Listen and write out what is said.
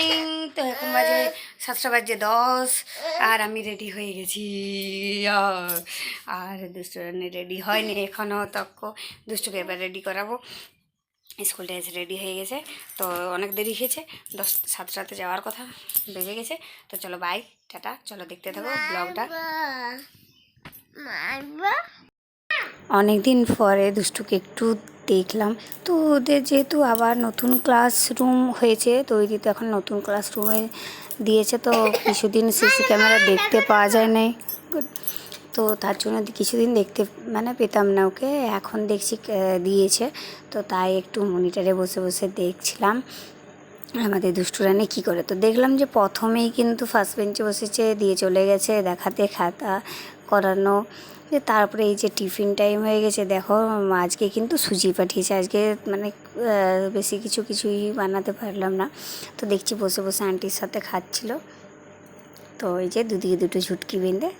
Morning তো এখন বাজে সাতটা বাজে দশ আর আমি রেডি হয়ে গেছি। আর দুষ্টু রানি রেডি হয়নি এখনও তক্ক দুষ্টুকে এবার রেডি করাবো। স্কুল ড্রেস রেডি হয়ে গেছে তো অনেক দেরি হয়েছে দশ সাতটাতে যাওয়ার কথা বেজে গেছে। তো চলো বাই টাটা চলো দেখতে থাকো ব্লগটা অনেক দিন পরে দুষ্টুকে একটু দেখলাম। তো ওদের যেহেতু আবার নতুন ক্লাসরুম হয়েছে, তো এখন নতুন ক্লাসরুমে দিয়েছে, তো কিছুদিন সিসি ক্যামেরা দেখতে পাওয়া যায় নাই। তো তার জন্য কিছুদিন দেখতে মানে পেতাম না ওকে, এখন দেখছি দিয়েছে। তো তাই একটু মনিটরে বসে বসে দেখছিলাম, আমাদের দুষ্টুরানি কী করে। তো দেখলাম যে প্রথমেই কিন্তু ফার্স্ট বেঞ্চে বসেছে, দিয়ে চলে গেছে, দেখাতে খাতা করানো। তারপরে এই যে টিফিন টাইম হয়ে গেছে, দেখো আজকে কিন্তু সুজি পাঠিয়েছে। আজকে মানে বেশি কিছু কিছুই বানাতে পারলাম না। তো দেখছি বসে বসে আন্টির সাথে খাচ্ছিল। তো ওই যে দুদিকে দুটো ঝুটকি বেঁধে।